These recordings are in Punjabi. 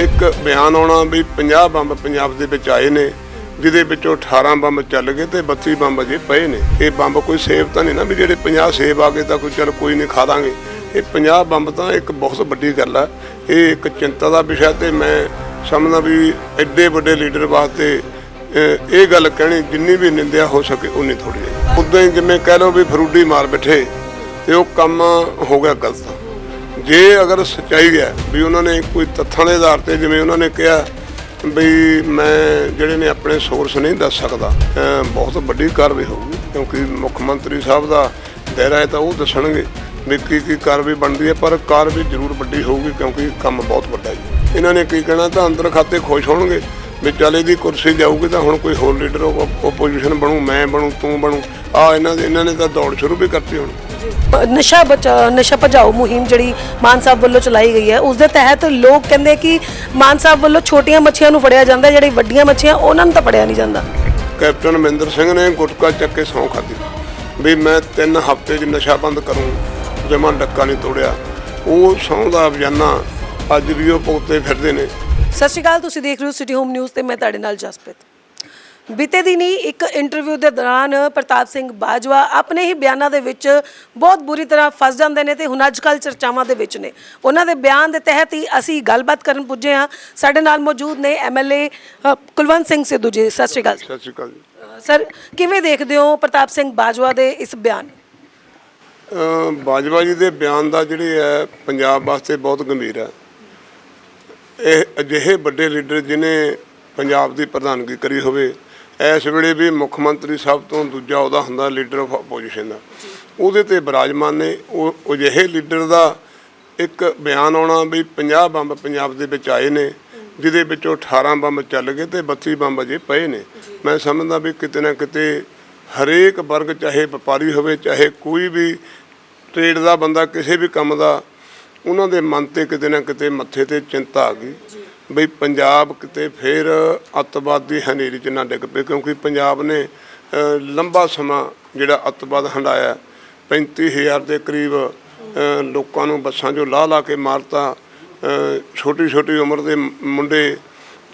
ਇੱਕ ਬਿਆਨ ਆਉਣਾ ਵੀ 50 ਬੰਬ ਪੰਜਾਬ ਦੇ ਵਿੱਚ ਆਏ ਨੇ, ਜਿਹਦੇ ਵਿੱਚੋਂ 18 ਬੰਬ ਚੱਲ ਗਏ ਤੇ 32 ਬੰਬ ਅਜੇ ਪਏ ਨੇ। ਇਹ ਬੰਬ ਕੋਈ ਸੇਵ ਤਾਂ ਨਹੀਂ ਨਾ ਵੀ ਜਿਹੜੇ 50 ਸੇਵ ਆ ਗਏ ਤਾਂ ਕੋਈ ਚਲ ਕੋਈ ਨਹੀਂ ਖਾ ਦਾਂਗੇ। ਇਹ 50 ਬੰਬ ਤਾਂ ਇੱਕ ਬਹੁਤ ਵੱਡੀ ਗੱਲ ਆ। ਇਹ ਇੱਕ ਚਿੰਤਾ ਦਾ ਵਿਸ਼ਾ ਤੇ ਮੈਂ ਸਮਝਦਾ ਵੀ ਐਡੇ ਵੱਡੇ ਲੀਡਰ ਵਾਸਤੇ ਇਹ ਗੱਲ ਕਹਿਣੀ ਜਿੰਨੀ ਵੀ ਨਿੰਦਿਆ ਹੋ ਸਕੇ ਉਨੀ ਥੋੜੀ ਹੈ। ਉਦਾਂ ਹੀ ਜਿਵੇਂ ਕਹਿ ਲਓ ਵੀ ਫਰੂਡੀ ਮਾਰ ਬੈਠੇ, ਤੇ ਉਹ ਕੰਮ ਹੋ ਗਿਆ ਗਲਤ। ਜੇ ਅਗਰ ਸੱਚਾਈ ਹੈ ਵੀ ਉਹਨਾਂ ਨੇ ਕੋਈ ਤੱਥਾਂ ਦੇ ਆਧਾਰ ਤੇ ਜਿਵੇਂ ਉਹਨਾਂ ਨੇ ਕਿਹਾ ਵੀ ਮੈਂ ਜਿਹੜੇ ਨੇ ਆਪਣੇ ਸੋਰਸ ਨਹੀਂ ਦੱਸ ਸਕਦਾ ਬਹੁਤ ਵੱਡੀ ਕਾਰਵਾਈ ਹੋਊਗੀ, ਕਿਉਂਕਿ ਮੁੱਖ ਮੰਤਰੀ ਸਾਹਿਬ ਦਾ ਦਾਇਰਾ ਹੈ ਤਾਂ ਉਹ ਦੱਸਣਗੇ ਵੀ ਕੀ ਕੀ ਕਾਰਵਾਈ ਬਣਦੀ ਹੈ, ਪਰ ਕਾਰਵਾਈ ਜ਼ਰੂਰ ਵੱਡੀ ਹੋਊਗੀ ਕਿਉਂਕਿ ਕੰਮ ਬਹੁਤ ਵੱਡਾ ਜੀ। ਇਹਨਾਂ ਨੇ ਕੀ ਕਹਿਣਾ, ਤਾਂ ਅੰਦਰ ਖਾਤੇ ਖੁਸ਼ ਹੋਣਗੇ ਵੀ ਚੱਲ ਇਹਦੀ ਕੁਰਸੀ ਜਾਊਗੀ ਤਾਂ ਹੁਣ ਕੋਈ ਹੋਰ ਲੀਡਰ ਓਪੋਜੀਸ਼ਨ ਬਣੂ, ਮੈਂ ਬਣੂ, ਤੂੰ ਬਣੂ। ਆ ਇਹਨਾਂ ਦੇ ਇਹਨਾਂ ਨੇ ਤਾਂ ਦੌੜ ਸ਼ੁਰੂ ਵੀ ਕਰਤੀ ਹੁਣ। ਨਸ਼ਾ ਬਚਾ ਨਸ਼ਾ ਭਜਾਓ ਮੁਹਿੰਮ ਜਿਹੜੀ ਮਾਨ ਸਾਹਿਬ ਵੱਲੋਂ ਚਲਾਈ ਗਈ ਹੈ ਉਸ ਦੇ ਤਹਿਤ ਲੋਕ ਕਹਿੰਦੇ ਕਿ ਮਾਨ ਸਾਹਿਬ ਵੱਲੋਂ ਛੋਟੀਆਂ ਮੱਛੀਆਂ ਨੂੰ ਫੜਿਆ ਜਾਂਦਾ ਜਿਹੜੀ ਵੱਡੀਆਂ ਮੱਛੀਆਂ ਉਹਨਾਂ ਨੂੰ ਤਾਂ ਫੜਿਆ ਨਹੀਂ ਜਾਂਦਾ। ਕੈਪਟਨ ਅਮਰਿੰਦਰ ਸਿੰਘ ਨੇ ਗੁਟਕਾ ਚੱਕ ਕੇ ਸਹੁੰ ਖਾਧੀ ਵੀ ਮੈਂ 3 ਹਫ਼ਤੇ 'ਚ ਨਸ਼ਾ ਬੰਦ ਕਰੂੰ ਜਮਾਂ ਡੱਕਾ ਨਹੀਂ ਤੋੜਿਆ। ਉਹ ਸਹੁੰ ਦਾ ਅਭਿਆਨਾ ਅੱਜ ਵੀ ਉਹ ਪੁੱਤੇ ਫਿਰਦੇ ਨੇ। ਸਤਿ ਸ਼੍ਰੀ ਅਕਾਲ ਤੁਸੀਂ ਦੇਖ ਰਹੇ ਹੋ ਸਿਟੀ ਹੋਮ ਨਿਊਜ਼ ਤੇ ਮੈਂ ਤੁਹਾਡੇ ਨਾਲ ਜਸਪ੍ਰੀਤ। ਬੀਤੇ ਦਿਨੀ ਇੱਕ ਇੰਟਰਵਿਊ ਦੇ ਦੌਰਾਨ ਪ੍ਰਤਾਪ ਸਿੰਘ ਬਾਜਵਾ ਆਪਣੇ ਹੀ ਬਿਆਨਾਂ ਦੇ ਵਿੱਚ ਬਹੁਤ ਬੁਰੀ ਤਰ੍ਹਾਂ ਫਸ ਜਾਂਦੇ ਨੇ ਤੇ ਹੁਣ ਅੱਜਕੱਲ ਚਰਚਾਵਾਂ ਦੇ ਵਿੱਚ ਨੇ। ਉਹਨਾਂ ਦੇ ਬਿਆਨ ਦੇ ਤਹਿਤ ਹੀ ਅਸੀਂ ਗੱਲਬਾਤ ਕਰਨ ਪੁੱਜੇ ਹਾਂ। ਸਾਡੇ ਨਾਲ ਮੌਜੂਦ ਨੇ ਐਮਐਲਏ ਕੁਲਵੰਤ ਸਿੰਘ ਸਿੱਧੂ ਜੀ। ਸਤਿ ਸ਼੍ਰੀ ਅਕਾਲ ਸਤਿ ਸ਼੍ਰੀ ਅਕਾਲ ਜੀ। ਸਰ ਕਿਵੇਂ ਦੇਖਦੇ ਹੋ ਪ੍ਰਤਾਪ ਸਿੰਘ ਬਾਜਵਾ ਦੇ ਇਸ ਬਿਆਨ ਬਾਜਵਾ ਜੀ ਦੇ ਬਿਆਨ ਦਾ ਜਿਹੜੇ ਹੈ ਪੰਜਾਬ ਵਾਸਤੇ ਬਹੁਤ ਗੰਭੀਰ ਹੈ। ਇਹ ਅਜਿਹੇ ਵੱਡੇ ਲੀਡਰ ਜਿਨੇ ਪੰਜਾਬ ਦੀ ਪ੍ਰਧਾਨਗੀ ਕਰੀ ਹੋਵੇ ਇਸ ਵੇਲੇ ਵੀ ਮੁੱਖ ਮੰਤਰੀ ਸਾਹਿਬ ਤੋਂ ਦੂਜਾ ਉਹਦਾ ਹੁੰਦਾ ਲੀਡਰ ਆਫ ਆਪੋਜੀਸ਼ਨ ਦਾ ਉਹਦੇ ਤੇ ਬਿਰਾਜਮਾਨ ਨੇ। ਉਹ ਅਜਿਹੇ ਲੀਡਰ ਦਾ ਇੱਕ ਬਿਆਨ ਆਉਣਾ ਵੀ 50 ਬੰਬ ਪੰਜਾਬ ਦੇ ਵਿੱਚ ਆਏ ਨੇ, ਜਿਹਦੇ ਵਿੱਚੋਂ 18 ਬੰਬ ਚੱਲ ਗਏ ਤੇ 32 ਬੰਬ ਅਜੇ ਪਏ ਨੇ। ਮੈਂ ਸਮਝਦਾ ਵੀ ਕਿਤੇ ਨਾ ਕਿਤੇ ਹਰੇਕ ਵਰਗ ਚਾਹੇ ਵਪਾਰੀ ਹੋਵੇ, ਚਾਹੇ ਕੋਈ ਵੀ ਟ੍ਰੇਡ ਦਾ ਬੰਦਾ, ਕਿਸੇ ਵੀ ਕੰਮ ਦਾ, ਉਹਨਾਂ ਦੇ ਮਨ ਤੇ ਕਿਤੇ ਨਾ ਕਿਤੇ ਮੱਥੇ ਤੇ ਚਿੰਤਾ ਆ ਗਈ। ਬਈ ਪੰਜਾਬ ਕਿਤੇ ਫੇਰ ਅੱਤਵਾਦ ਦੀ ਹਨੇਰੀ ਚ ਨਾ ਡਿੱਗ ਪਏ, ਕਿਉਂਕਿ ਪੰਜਾਬ ਨੇ ਲੰਬਾ ਸਮਾਂ ਜਿਹੜਾ ਅੱਤਵਾਦ ਹੰਡਾਇਆ 35000 ਦੇ ਕਰੀਬ ਲੋਕਾਂ ਨੂੰ ਬੱਸਾਂ 'ਚੋਂ ਲਾਹ ਲਾ ਕੇ ਮਾਰਤਾ। ਛੋਟੀ ਛੋਟੀ ਉਮਰ ਦੇ ਮੁੰਡੇ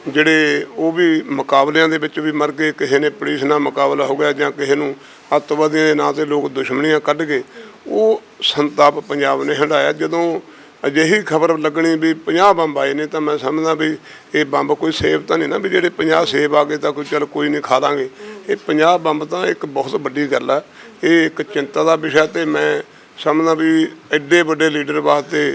ਜਿਹੜੇ, ਉਹ ਵੀ ਮੁਕਾਬਲਿਆਂ ਦੇ ਵਿੱਚ ਵੀ ਮਰ ਗਏ। ਕਿਸੇ ਨੇ ਪੁਲਿਸ ਨਾਲ ਮੁਕਾਬਲਾ ਹੋ ਗਿਆ ਜਾਂ ਕਿਸੇ ਨੂੰ ਅੱਤਵਾਦੀਆਂ ਦੇ ਨਾਂ ਤੇ ਲੋਕ ਦੁਸ਼ਮਣੀਆਂ ਕੱਢ ਗਏ। ਉਹ ਸੰਤਾਪ ਪੰਜਾਬ ਨੇ ਹੰਡਾਇਆ। ਜਦੋਂ ਅਜਿਹੀ ਖਬਰ ਲੱਗਣੀ ਵੀ 50 ਬੰਬ ਆਏ ਨੇ ਤਾਂ ਮੈਂ ਸਮਝਦਾ ਵੀ ਇਹ ਬੰਬ ਕੋਈ ਸੇਵ ਤਾਂ ਨਹੀਂ ਨਾ ਵੀ ਜਿਹੜੇ 50 ਸੇਵ ਆ ਗਏ ਤਾਂ ਕੋਈ ਚਲ ਕੋਈ ਨਹੀਂ ਖਾ ਦਾਂਗੇ। ਇਹ 50 ਬੰਬ ਤਾਂ ਇੱਕ ਬਹੁਤ ਵੱਡੀ ਗੱਲ ਆ। ਇਹ ਇੱਕ ਚਿੰਤਾ ਦਾ ਵਿਸ਼ਾ ਤੇ ਮੈਂ ਸਮਝਦਾ ਵੀ ਐਡੇ ਵੱਡੇ ਲੀਡਰ ਵਾਸਤੇ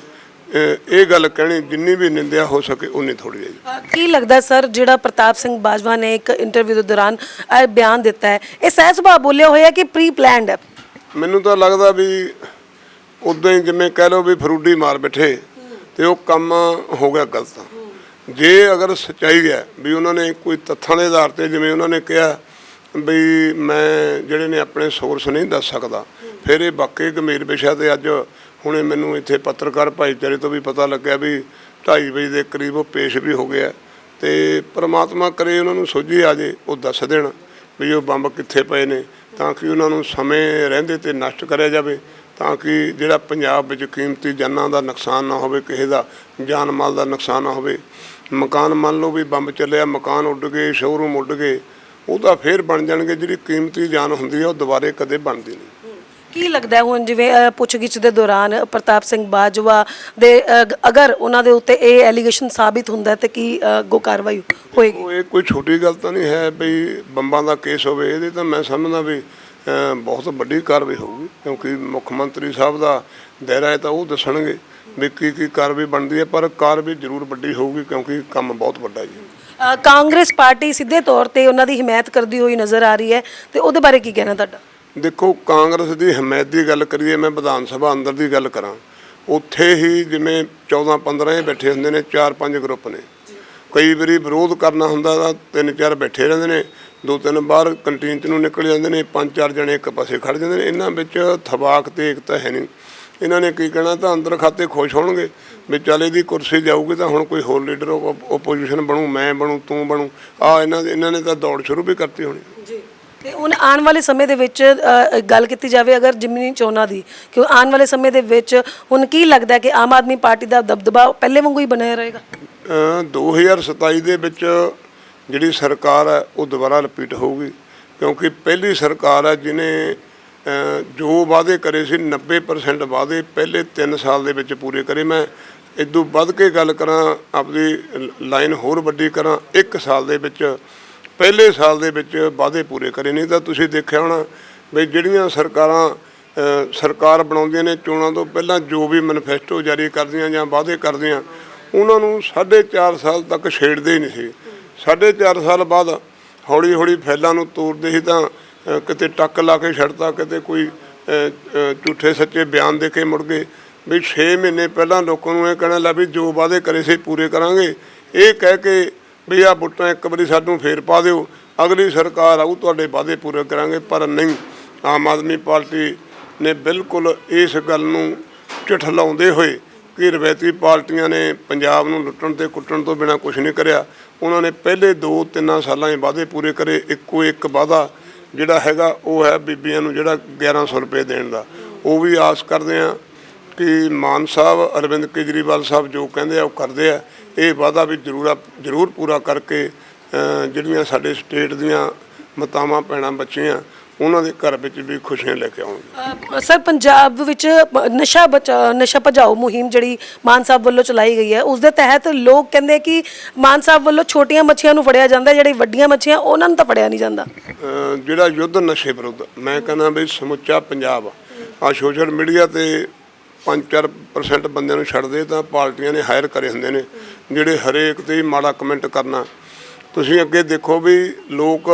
ਇਹ ਗੱਲ ਕਹਿਣੀ ਜਿੰਨੀ ਵੀ ਨਿੰਦਿਆ ਹੋ ਸਕੇ ਉਨੀ ਥੋੜੀ ਹੈ ਜੀ। ਅ, ਕੀ ਲੱਗਦਾ ਸਰ ਜਿਹੜਾ ਪ੍ਰਤਾਪ ਸਿੰਘ ਬਾਜਵਾ ਨੇ ਇੱਕ ਇੰਟਰਵਿਊ ਦੇ ਦੌਰਾਨ ਇਹ ਬਿਆਨ ਦਿੱਤਾ ਹੈ? ਇਹ ਸਹਿਜ ਸੁਭਾਅ ਬੋਲਿਆ ਹੋਇਆ ਕਿ ਪ੍ਰੀ ਪਲਾਨਡ ਹੈ? ਮੈਨੂੰ ਤਾਂ ਲੱਗਦਾ ਵੀ ਉਦਾਂ ਹੀ ਜਿਵੇਂ ਕਹਿ ਲਓ ਵੀ ਫਰੂਡੀ ਮਾਰ ਬੈਠੇ, ਤੇ ਉਹ ਕੰਮ ਹੋ ਗਿਆ ਗਲਤ। ਜੇ ਅਗਰ ਸੱਚਾਈ ਹੈ ਵੀ ਉਹਨਾਂ ਨੇ ਕੋਈ ਤੱਥਾਂ ਦੇ ਆਧਾਰ ਤੇ ਜਿਵੇਂ ਉਹਨਾਂ ਨੇ ਕਿਹਾ ਵੀ ਮੈਂ ਜਿਹੜੇ ਨੇ ਆਪਣੇ ਸੋਰਸ ਨਹੀਂ ਦੱਸ ਸਕਦਾ, ਫਿਰ ਇਹ ਵਾਕਈ ਗੰਭੀਰ ਵਿਸ਼ਾ ਤੇ ਅੱਜ ਹੁਣੇ ਮੈਨੂੰ ਇੱਥੇ ਪੱਤਰਕਾਰ ਭਾਈਚਾਰੇ ਤੋਂ ਵੀ ਪਤਾ ਲੱਗਿਆ ਵੀ 2:30 ਵਜੇ ਦੇ ਕਰੀਬ ਉਹ ਪੇਸ਼ ਵੀ ਹੋ ਗਿਆ। ਤੇ ਪ੍ਰਮਾਤਮਾ ਕਰੇ ਉਹਨਾਂ ਨੂੰ ਸੋਝੀ ਆ ਜੇ, ਉਹ ਦੱਸ ਦੇਣ ਵੀ ਉਹ ਬੰਬ ਕਿੱਥੇ ਪਏ ਨੇ, ਤਾਂ ਕਿ ਉਹਨਾਂ ਨੂੰ ਸਮੇਂ ਰਹਿੰਦੇ ਤੇ ਨਸ਼ਟ ਕਰਿਆ ਜਾਵੇ। ਤਾਂ ਕਿ ਜਿਹੜਾ ਪੰਜਾਬ ਵਿੱਚ ਕੀਮਤੀ ਜਾਨਾਂ ਦਾ ਨੁਕਸਾਨ ਨਾ ਹੋਵੇ ਕਿਸੇ ਦਾ ਜਾਨ ਮਾਲ ਦਾ ਨੁਕਸਾਨ ਨਾ ਹੋਵੇ। ਮਕਾਨ ਮੰਨ ਲਓ ਵੀ ਬੰਬ ਚੱਲਿਆ ਮਕਾਨ ਉੱਡ ਗਏ ਸ਼ੋਰੂਮ ਉੱਡ ਗਏ ਉਹ ਤਾਂ ਫੇਰ ਬਣ ਜਾਣਗੇ ਜਿਹੜੀ ਕੀਮਤੀ ਜਾਨ ਹੁੰਦੀ ਹੈ ਉਹ ਦੁਬਾਰੇ ਕਦੇ ਬਣਦੀ ਨਹੀਂ। ਕੀ ਲੱਗਦਾ ਹੁਣ ਜਿਵੇਂ ਪੁੱਛਗਿੱਛ ਦੇ ਦੌਰਾਨ ਪ੍ਰਤਾਪ ਸਿੰਘ ਬਾਜਵਾ ਦੇ ਅਗਰ ਉਹਨਾਂ ਦੇ ਉੱਤੇ ਇਹ ਐਲੀਗੇਸ਼ਨ ਸਾਬਿਤ ਹੁੰਦਾ ਤੇ ਕੀ ਅੱਗੋਂ ਕਾਰਵਾਈ ਹੋਏਗੀ? ਉਹ ਇਹ ਕੋਈ ਛੋਟੀ ਗੱਲ ਤਾਂ ਨਹੀਂ ਹੈ ਬਈ ਬੰਬਾਂ ਦਾ ਕੇਸ ਹੋਵੇ ਇਹਦੇ ਤਾਂ ਮੈਂ ਸਮਝਦਾ ਵੀ ਬਹੁਤ ਵੱਡੀ ਕਾਰਵਾਈ ਹੋਊਗੀ ਕਿਉਂਕਿ ਮੁੱਖ ਮੰਤਰੀ ਸਾਹਿਬ ਦਾ ਦਾਇਰਾ ਹੈ ਤਾਂ ਉਹ ਦੱਸਣਗੇ ਵੀ ਕੀ ਕੀ ਕਾਰਵਾਈ ਬਣਦੀ ਹੈ ਪਰ ਕਾਰਵਾਈ ਜ਼ਰੂਰ ਵੱਡੀ ਹੋਊਗੀ ਕਿਉਂਕਿ ਕੰਮ ਬਹੁਤ ਵੱਡਾ ਜੀ। ਅ, ਕਾਂਗਰਸ ਪਾਰਟੀ ਸਿੱਧੇ ਤੌਰ ਤੇ ਉਹਨਾਂ ਦੀ ਹਮਾਇਤ ਕਰਦੀ ਹੋਈ ਨਜ਼ਰ ਆ ਰਹੀ ਹੈ ਤੇ ਉਹਦੇ ਬਾਰੇ ਕੀ ਕਹਿਣਾ ਤੁਹਾਡਾ? ਦੇਖੋ ਕਾਂਗਰਸ ਦੀ ਹਮਾਇਤ ਦੀ ਗੱਲ ਕਰੀਏ ਮੈਂ ਵਿਧਾਨ ਸਭਾ ਅੰਦਰ ਦੀ ਗੱਲ ਕਰਾਂ ਉੱਥੇ ਹੀ ਜਿਵੇਂ 14 15 ਹੀ ਬੈਠੇ ਹੁੰਦੇ ਨੇ 4-5 ਗਰੁੱਪ ਨੇ। ਕਈ ਵਾਰੀ ਵਿਰੋਧ ਕਰਨਾ ਹੁੰਦਾ ਤਾਂ ਤਿੰਨ ਚਾਰ ਬੈਠੇ ਰਹਿੰਦੇ ਨੇ ਦੋ ਤਿੰਨ ਬਾਹਰ ਕੰਟੀਨ ਚ ਨੂੰ ਨਿਕਲ ਜਾਂਦੇ ਨੇ ਪੰਜ ਚਾਰ ਜਣੇ ਇੱਕ ਪਾਸੇ ਖੜ ਜਾਂਦੇ ਨੇ। ਇਹਨਾਂ ਵਿੱਚ ਥਵਾਕ ਤੇ ਏਕਤਾ ਹੈ ਨਹੀਂ। ਇਹਨਾਂ ਨੇ ਕੀ ਕਹਿਣਾ ਤਾਂ ਅੰਦਰ ਖਾਤੇ ਖੁਸ਼ ਹੋਣਗੇ ਵੀ ਚੱਲ ਇਹਦੀ ਕੁਰਸੀ ਜਾਊਗੀ ਤਾਂ ਹੁਣ ਕੋਈ ਹੋਰ ਲੀਡਰ ਓਪੋਜੀਸ਼ਨ ਬਣੂ ਮੈਂ ਬਣੂ ਤੂੰ ਬਣੂ। ਆ ਇਹਨਾਂ ਦੇ ਇਹਨਾਂ ਨੇ ਤਾਂ ਦੌੜ ਸ਼ੁਰੂ ਵੀ ਕਰਤੀ ਹੋਣੀ। ਜੀ। ਤੇ ਹੁਣ ਆਉਣ ਵਾਲੇ ਸਮੇਂ ਦੇ ਵਿੱਚ ਗੱਲ ਕੀਤੀ ਜਾਵੇ ਅਗਰ ਜਿਮਨੀ ਚੋਣਾਂ ਦੀ ਕਿ ਆਉਣ ਵਾਲੇ ਸਮੇਂ ਦੇ ਵਿੱਚ ਹੁਣ ਕੀ ਲੱਗਦਾ ਕਿ ਆਮ ਆਦਮੀ ਪਾਰਟੀ ਦਾ ਦਬਦਬਾ ਪਹਿਲੇ ਵਾਂਗੂ ਹੀ ਬਣਿਆ ਰਹੇਗਾ? ਅ, 2027 ਦੇ ਵਿੱਚ ਜਿਹੜੀ ਸਰਕਾਰ ਹੈ, ਉਹ ਦੁਬਾਰਾ ਰਿਪੀਟ ਹੋਊਗੀ। ਕਿਉਂਕਿ ਪਹਿਲੀ ਸਰਕਾਰ ਹੈ ਜਿਨੇ ਜੋ ਵਾਅਦੇ ਕਰੇ ਸੀ 90% ਵਾਅਦੇ ਪਹਿਲੇ 3 ਸਾਲ ਦੇ ਵਿੱਚ ਪੂਰੇ ਕਰੇ। ਮੈਂ ਇਦੋਂ ਵੱਧ ਕੇ ਗੱਲ ਕਰਾਂ, ਆਪਦੀ ਲਾਈਨ ਹੋਰ ਵੱਡੀ ਕਰਾਂ 1 ਸਾਲ ਦੇ ਵਿੱਚ, ਪਹਿਲੇ ਸਾਲ ਦੇ ਵਿੱਚ ਵਾਅਦੇ ਪੂਰੇ ਕਰੇ। ਨਹੀਂ ਤਾਂ ਤੁਸੀਂ ਦੇਖਿਆ ਹੋਣਾ ਵੀ ਜਿਹੜੀਆਂ ਸਰਕਾਰਾਂ ਸਰਕਾਰ ਬਣਾਉਂਦੀਆਂ ਨੇ, ਚੋਣਾਂ ਤੋਂ ਪਹਿਲਾਂ ਜੋ ਵੀ ਮੈਨੀਫੈਸਟੋ ਜਾਰੀ ਕਰਦੀਆਂ ਜਾਂ ਵਾਅਦੇ ਕਰਦੀਆਂ, ਉਹਨਾਂ ਨੂੰ 4.5 ਸਾਲ ਤੱਕ ਛੇੜਦੇ ਹੀ ਨਹੀਂ ਸੀ। 4.5 ਸਾਲ ਬਾਅਦ ਹੌਲੀ ਹੌਲੀ ਫੈਲਾਂ ਨੂੰ ਤੋੜਦੇ ਸੀ ਤਾਂ ਕਿਤੇ ਟੱਕ ਲਾ ਕੇ ਛੱਡਤਾ, ਕਿਤੇ ਕੋਈ ਝੂਠੇ ਸੱਚੇ ਬਿਆਨ ਦੇ ਕੇ ਮੁੜ ਗਏ। ਵੀ 6 ਮਹੀਨੇ ਪਹਿਲਾਂ ਲੋਕਾਂ ਨੂੰ ਇਹ ਕਹਿਣਾ ਲੱਗ ਵੀ ਜੋ ਵਾਅਦੇ ਕਰੇ ਸੀ ਪੂਰੇ ਕਰਾਂਗੇ। ਇਹ ਕਹਿ ਕੇ ਵੀ ਆ ਬੁੱਟਾਂ ਇੱਕ ਵਾਰੀ ਸਾਨੂੰ ਫੇਰ ਪਾ ਦਿਓ। ਅਗਲੀ ਸਰਕਾਰ ਆਊ, ਤੁਹਾਡੇ ਵਾਅਦੇ ਪੂਰੇ ਕਰਾਂਗੇ, ਪਰ ਨਹੀਂ। ਆਮ ਆਦਮੀ ਪਾਰਟੀ ਨੇ ਬਿਲਕੁਲ ਇਸ ਗੱਲ ਨੂੰ ਝਠਲਾਉਂਦੇ ਹੋਏ ਕਿ ਰਵਾਇਤੀ ਪਾਰਟੀਆਂ ਨੇ ਪੰਜਾਬ ਨੂੰ ਲੁੱਟਣ ਤੇ ਕੁੱਟਣ ਤੋਂ ਬਿਨਾ ਕੁਝ ਨਹੀਂ ਕਰਿਆ। ਉਹਨਾਂ ਨੇ ਪਹਿਲੇ 2-3 ਸਾਲਾਂ 'ਚ ਵਾਅਦੇ ਪੂਰੇ ਕਰੇ, ਇੱਕੋ ਇੱਕ ਵਾਅਦਾ ਜਿਹੜਾ ਹੈਗਾ ਉਹ ਹੈ ਬੀਬੀਆਂ ਨੂੰ ਜਿਹੜਾ 1100 ਰੁਪਏ ਦੇਣ ਦਾ। ਉਹ ਵੀ ਆਸ ਕਰਦੇ ਆ ਕਿ ਮਾਨ ਸਾਹਿਬ, ਅਰਵਿੰਦ ਕੇਜਰੀਵਾਲ ਸਾਹਿਬ ਜੋ ਕਹਿੰਦੇ ਆ ਉਹ ਕਰਦੇ ਆ। ਇਹ ਵਾਅਦਾ ਵੀ ਜ਼ਰੂਰ ਜ਼ਰੂਰ ਪੂਰਾ ਕਰਕੇ ਜਿਹੜੀਆਂ ਸਾਡੇ ਸਟੇਟ ਦੀਆਂ ਮਤਾਵਾਂ ਪੈਣਾ ਬੱਚੀਆਂ ਉਹਨਾਂ ਦੇ ਘਰ ਵਿੱਚ ਵੀ ਖੁਸ਼ੀਆਂ ਲੈ ਕੇ ਆਉਣਗੇ ਸਰ ਪੰਜਾਬ ਵਿੱਚ ਨਸ਼ਾ ਬਚਾ ਨਸ਼ਾ ਭਜਾਓ ਮੁਹਿੰਮ ਜਿਹੜੀ ਮਾਨ ਸਾਹਿਬ ਵੱਲੋਂ ਚਲਾਈ ਗਈ ਹੈ ਉਸ ਦੇ ਤਹਿਤ ਲੋਕ ਕਹਿੰਦੇ ਕਿ ਮਾਨ ਸਾਹਿਬ ਵੱਲੋਂ ਛੋਟੀਆਂ ਮੱਛੀਆਂ ਨੂੰ ਫੜਿਆ ਜਾਂਦਾ ਜਿਹੜੀ ਵੱਡੀਆਂ ਮੱਛੀਆਂ ਉਹਨਾਂ ਨੂੰ ਤਾਂ ਫੜਿਆ ਨਹੀਂ ਜਾਂਦਾ। ਜਿਹੜਾ ਯੁੱਧ ਨਸ਼ੇ ਵਿਰੁੱਧ ਮੈਂ ਕਹਿੰਦਾ ਵੀ ਸਮੁੱਚਾ ਪੰਜਾਬ ਆ। ਸੋਸ਼ਲ ਮੀਡੀਆ ਤੇ 5-4% ਬੰਦਿਆਂ ਨੂੰ ਛੱਡਦੇ ਤਾਂ ਪਾਰਟੀਆਂ ਨੇ ਹਾਇਰ ਕਰੇ ਹੁੰਦੇ ਨੇ ਜਿਹੜੇ ਹਰੇਕ ਤੇ ਹੀ ਮਾੜਾ ਕਮੈਂਟ ਕਰਨਾ। ਤੁਸੀਂ ਅੱਗੇ ਦੇਖੋ ਵੀ ਲੋਕ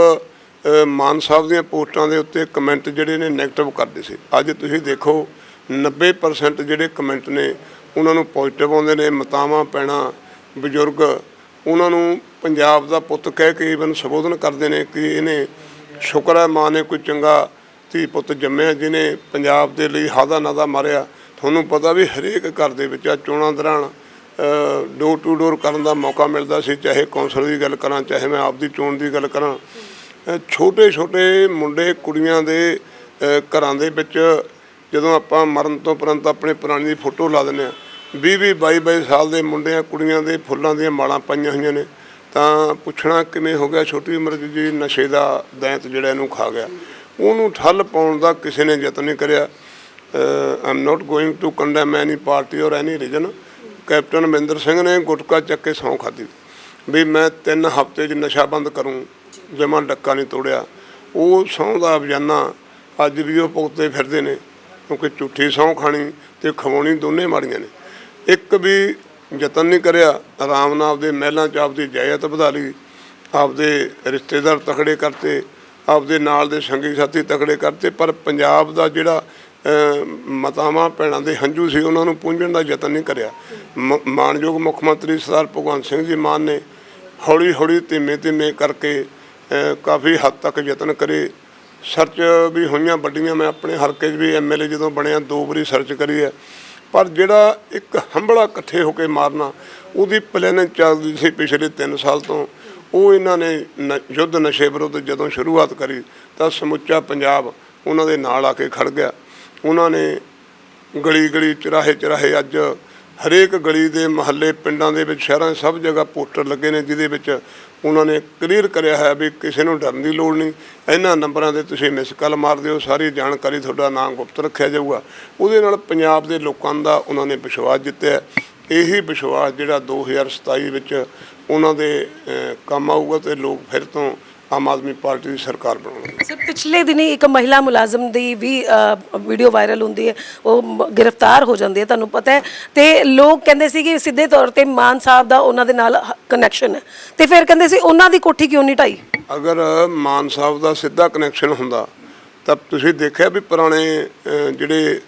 ਮਾਨ ਸਾਹਿਬ ਦੀਆਂ ਪੋਸਟਾਂ ਦੇ ਉੱਤੇ ਕਮੈਂਟ ਜਿਹੜੇ ਨੇ 네ਗੇਟਿਵ ਕਰਦੇ ਸੀ। ਅੱਜ ਤੁਸੀਂ ਦੇਖੋ 90% ਜਿਹੜੇ ਕਮੈਂਟ ਨੇ, ਉਹਨਾਂ ਨੂੰ ਪੋਜ਼ਿਟਿਵ ਆਉਂਦੇ ਨੇ, ਮਤਾਵਾਂ ਪੈਣਾ ਬਜ਼ੁਰਗ, ਉਹਨਾਂ ਨੂੰ ਪੰਜਾਬ ਦਾ ਪੁੱਤ ਕਹਿ ਕੇ ਇਵਨ ਸੰਬੋਧਨ ਕਰਦੇ ਨੇ ਕਿ ਇਹਨੇ ਸ਼ੁਕਰ ਹੈ ਮਾਂ ਨੇ ਕੋਈ ਚੰਗਾ ਧੀ ਪੁੱਤ ਜੰਮਿਆ ਜਿਹਨੇ ਪੰਜਾਬ ਦੇ ਲਈ ਹਾਦਾ ਨਾਦਾ ਮਾਰਿਆ। ਤੁਹਾਨੂੰ ਪਤਾ ਵੀ ਹਰੇਕ ਘਰ ਦੇ ਵਿੱਚ ਆ, ਚੋਣਾਂ ਦੌਰਾਨ ਡੋਰ ਟੂ ਡੋਰ ਕਰਨ ਦਾ ਮੌਕਾ ਮਿਲਦਾ ਸੀ, ਚਾਹੇ ਕੌਂਸਲ ਦੀ ਗੱਲ ਕਰਾਂ, ਚਾਹੇ ਮੈਂ ਆਪਦੀ ਚੋਣ ਦੀ ਗੱਲ ਕਰਾਂ। ਛੋਟੇ ਛੋਟੇ ਮੁੰਡੇ ਕੁੜੀਆਂ ਦੇ ਘਰਾਂ ਦੇ ਵਿੱਚ ਜਦੋਂ ਆਪਾਂ ਮਰਨ ਤੋਂ ਉਪਰੰਤ ਆਪਣੇ ਪੁਰਾਣੀ ਦੀ ਫੋਟੋ ਲਾ ਦਿੰਦੇ ਆ 20 20 22 22 ਸਾਲ ਦੇ ਮੁੰਡਿਆਂ, ਕੁੜੀਆਂ ਦੇ ਫੁੱਲਾਂ ਦੀਆਂ ਮਾਲਾਂ ਪਾਈਆਂ ਹੋਈਆਂ ਨੇ, ਤਾਂ ਪੁੱਛਣਾ ਕਿਵੇਂ ਹੋ ਗਿਆ, ਛੋਟੀ ਉਮਰ 'ਚ ਜੀ ਨਸ਼ੇ ਦਾ ਦੈਂਤ ਜਿਹੜਾ ਇਹਨੂੰ ਖਾ ਗਿਆ। ਉਹਨੂੰ ਠੱਲ ਪਾਉਣ ਦਾ ਕਿਸੇ ਨੇ ਯਤਨ ਨਹੀਂ ਕਰਿਆ। I'm not going to condemn any party or any region captain Amarinder Singh ਨੇ ਗੁਟਕਾ ਚੱਕ ਕੇ ਸੌਂ ਖਾਧੀ। ਵੀ ਮੈਂ ਤਿੰਨ ਹਫ਼ਤੇ 'ਚ ਨਸ਼ਾ ਬੰਦ ਕਰੂੰ। ਜਮਾਂ ਡੱਕਾ ਨਹੀਂ ਤੋੜਿਆ। ਉਹ ਸਹੁੰ ਦਾ ਅਭਿਆਨਾ ਅੱਜ ਵੀ ਉਹ ਭੁਗਤੇ ਫਿਰਦੇ ਨੇ ਕਿਉਂਕਿ ਝੂਠੀ ਸਹੁੰ ਖਾਣੀ ਤੇ ਖਵਾਉਣੀ ਦੋਨੇ ਮਾੜੀਆਂ ਨੇ। ਇੱਕ ਵੀ ਯਤਨ ਨਹੀਂ ਕਰਿਆ ਆਰਾਮ ਨਾਲ ਆਪਦੇ ਮਹਿਲਾਂ 'ਚ ਆਪਦੀ ਜਾਇਤ ਵਧਾ ਲਈ ਆਪਦੇ ਰਿਸ਼ਤੇਦਾਰ ਤਕੜੇ ਕਰਤੇ ਆਪਦੇ ਨਾਲ ਦੇ ਸੰਗੀ ਸਾਥੀ ਤਕੜੇ ਕਰਤੇ ਪਰ ਪੰਜਾਬ ਦਾ ਜਿਹੜਾ ਅਹ, ਮਤਾਵਾਂ ਭੈਣਾਂ ਦੇ ਹੰਝੂ ਸੀ ਉਹਨਾਂ ਨੂੰ ਪੁੰਝਣ ਦਾ ਯਤਨ ਨਹੀਂ ਕਰਿਆ। ਮ- ਮਾਣਯੋਗ ਮੁੱਖ ਮੰਤਰੀ ਸਰਦਾਰ ਭਗਵੰਤ ਸਿੰਘ ਜੀ ਮਾਨ ਨੇ ਹੌਲੀ ਹੌਲੀ ਧੀਮੇ ਧੀਮੇ ਕਰਕੇ ਕਾਫੀ ਹੱਦ ਤੱਕ ਯਤਨ ਕਰੇ। ਸਰਚ ਵੀ ਹੋਈਆਂ ਵੱਡੀਆਂ, ਮੈਂ ਆਪਣੇ ਹਲਕੇ 'ਚ ਵੀ ਐਮਐਲਏ ਜਦੋਂ ਬਣਿਆ, ਦੋ ਵਾਰੀ ਸਰਚ ਕਰੀ ਹੈ। ਪਰ ਜਿਹੜਾ ਇੱਕ ਹੰਬਲਾ ਇਕੱਠੇ ਹੋ ਕੇ ਮਾਰਨਾ, ਉਹਦੀ ਪਲੈਨਿੰਗ ਚੱਲਦੀ ਸੀ ਪਿਛਲੇ 3 ਸਾਲ ਤੋਂ। ਉਹ ਇਹਨਾਂ ਨੇ ਨ- ਯੁੱਧ ਨਸ਼ੇ ਵਿਰੁੱਧ ਜਦੋਂ ਸ਼ੁਰੂਆਤ ਕਰੀ, ਤਾਂ ਸਮੁੱਚਾ ਪੰਜਾਬ ਉਹਨਾਂ ਦੇ ਨਾਲ ਆ ਕੇ ਖੜ ਗਿਆ। ਉਹਨਾਂ ਨੇ ਗਲੀ ਗਲੀ ਚਰਾਹੇ ਚਰਾਹੇ ਅੱਜ ਹਰੇਕ ਗਲੀ ਦੇ ਮਹੱਲੇ, ਪਿੰਡਾਂ ਦੇ ਵਿੱਚ, ਸ਼ਹਿਰਾਂ 'ਚ ਸਭ ਜਗ੍ਹਾ ਪੋਸਟਰ ਲੱਗੇ ਨੇ, ਜਿਹਦੇ ਵਿੱਚ ਉਹਨਾਂ ਨੇ ਕਲੀਅਰ ਕਰਿਆ ਹੈ ਵੀ ਕਿਸੇ ਨੂੰ ਡਰਨ ਦੀ ਲੋੜ ਨਹੀਂ। ਇਹਨਾਂ ਨੰਬਰਾਂ 'ਤੇ ਤੁਸੀਂ ਮਿਸ ਕਾਲ ਮਾਰ ਦਿਓ, ਸਾਰੀ ਜਾਣਕਾਰੀ ਤੁਹਾਡਾ ਨਾਮ ਗੁਪਤ ਰੱਖਿਆ ਜਾਊਗਾ। ਉਹਦੇ ਨਾਲ ਪੰਜਾਬ ਦੇ ਲੋਕਾਂ ਦਾ ਉਹਨਾਂ ਨੇ ਵਿਸ਼ਵਾਸ ਜਿੱਤਿਆ ਇਹੀ ਵਿਸ਼ਵਾਸ ਜਿਹੜਾ 2027 ਵਿੱਚ ਉਹਨਾਂ ਦੇ ਕੰਮ ਆਊਗਾ ਤੇ ਲੋਕ ਫਿਰ ਤੋਂ ਆਮ ਆਦਮੀ ਪਾਰਟੀ ਦੀ ਸਰਕਾਰ ਬਣਾਉਣਗੇ ਸਰ ਪਿਛਲੇ ਦਿਨੀ ਇੱਕ ਮਹਿਲਾ ਮੁਲਾਜ਼ਮ ਦੀ ਵੀ ਵੀਡੀਓ ਵਾਇਰਲ ਹੁੰਦੀ ਹੈ ਉਹ ਗ੍ਰਿਫਤਾਰ ਹੋ ਜਾਂਦੀ ਹੈ ਤੁਹਾਨੂੰ ਪਤਾ ਹੈ। ਤੇ ਲੋਕ ਕਹਿੰਦੇ ਸੀ ਕਿ ਸਿੱਧੇ ਤੌਰ ਤੇ ਮਾਨ ਸਾਹਿਬ ਦਾ ਉਹਨਾਂ ਦੇ ਨਾਲ ਕਨੈਕਸ਼ਨ ਹੈ। ਤੇ ਫਿਰ ਕਹਿੰਦੇ ਸੀ ਉਹਨਾਂ ਦੀ ਕੋਠੀ ਕਿਉਂ ਨਹੀਂ ਢਾਈ? ਅਗਰ ਮਾਨ ਸਾਹਿਬ ਦਾ ਸਿੱਧਾ ਕਨੈਕਸ਼ਨ ਹੁੰਦਾ ਤਾਂ ਤੁਸੀਂ ਦੇਖਿਆ ਵੀ ਪੁਰਾਣੇ ਜਿਹੜੇ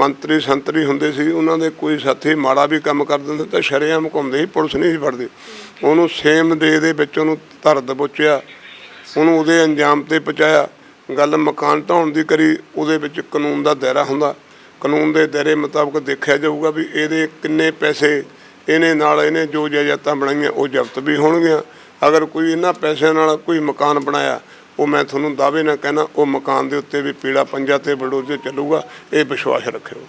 ਮੰਤਰੀ ਸੰਤਰੀ ਹੁੰਦੇ ਸੀ ਉਹਨਾਂ ਦੇ ਕੋਈ ਸਾਥੀ ਮਾੜਾ ਵੀ ਕੰਮ ਕਰ ਦਿੰਦੇ ਤਾਂ ਸ਼ਰੇਆਮ ਘੁੰਮਦੇ ਸੀ ਪੁਲਿਸ ਨਹੀਂ ਸੀ ਫੜਦੀ। ਉਹਨੂੰ ਸੇਮ ਦੇ ਦੇ ਵਿੱਚ ਉਹਨੂੰ ਧਰ ਦਬੋਚਿਆ। ਉਹਨੂੰ ਉਹਦੇ ਅੰਜਾਮ ਤੇ ਪਹੁੰਚਾਇਆ। ਗੱਲ ਮਕਾਨ ਢਾਉਣ ਦੀ ਕਰੀ, ਉਹਦੇ ਵਿੱਚ ਕਾਨੂੰਨ ਦਾ ਦਾਇਰਾ ਹੁੰਦਾ। ਕਾਨੂੰਨ ਦੇ ਦਾਇਰੇ ਮੁਤਾਬਕ ਦੇਖਿਆ ਜਾਊਗਾ ਵੀ ਇਹਦੇ ਕਿੰਨੇ ਪੈਸੇ, ਇਹਨੇ ਨਾਲ ਇਹਨੇ ਜੋ ਜਾਇਦਾਦਾਂ ਬਣਾਈਆਂ, ਉਹ ਜ਼ਬਤ ਵੀ ਹੋਣਗੀਆਂ। ਅਗਰ ਕੋਈ ਇਹਨਾਂ ਪੈਸਿਆਂ ਨਾਲ ਕੋਈ ਮਕਾਨ ਬਣਾਇਆ, ਉਹ ਮੈਂ ਤੁਹਾਨੂੰ ਦਾਅਵੇ ਨਾਲ ਕਹਿਣਾ, ਉਹ ਮਕਾਨ ਦੇ ਉੱਤੇ ਵੀ ਪੀੜਾ ਪੰਜਾ ਤੇ ਬਲਡੋਜ਼ਰ ਚੱਲੂਗਾ, ਇਹ ਵਿਸ਼ਵਾਸ ਰੱਖਿਓ।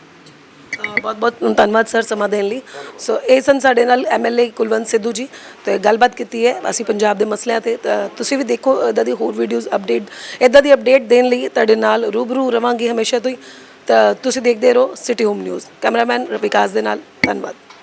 ਬਹੁਤ ਬਹੁਤ ਧੰਨਵਾਦ ਸਰ ਸਮਾਂ ਦੇਣ ਲਈ। ਸੋ ਇਹ ਸਨ ਸਾਡੇ ਨਾਲ ਐਮਐਲਏ ਕੁਲਵੰਤ ਸਿੱਧੂ ਜੀ। ਤੇ ਗੱਲਬਾਤ ਕੀਤੀ ਹੈ, ਅਸੀਂ ਪੰਜਾਬ ਦੇ ਮਸਲਿਆਂ ਤੇ, ਤਾਂ ਤੁਸੀਂ ਵੀ ਦੇਖੋ ਇਦਾਂ ਦੀ ਹੋਰ ਵੀਡੀਓਜ਼ ਅਪਡੇਟ ਇਦਾਂ ਦੀ ਅਪਡੇਟ ਦੇਣ ਲਈ ਤੁਹਾਡੇ ਨਾਲ ਰੂਬਰੂ ਰਵਾਂਗੇ ਹਮੇਸ਼ਾ ਤੋਂ ਹੀ। ਤਾਂ ਤੁਸੀਂ ਦੇਖਦੇ ਰਹੋ city home news cameraman Vikas ਦੇ ਨਾਲ, ਧੰਨਵਾਦ।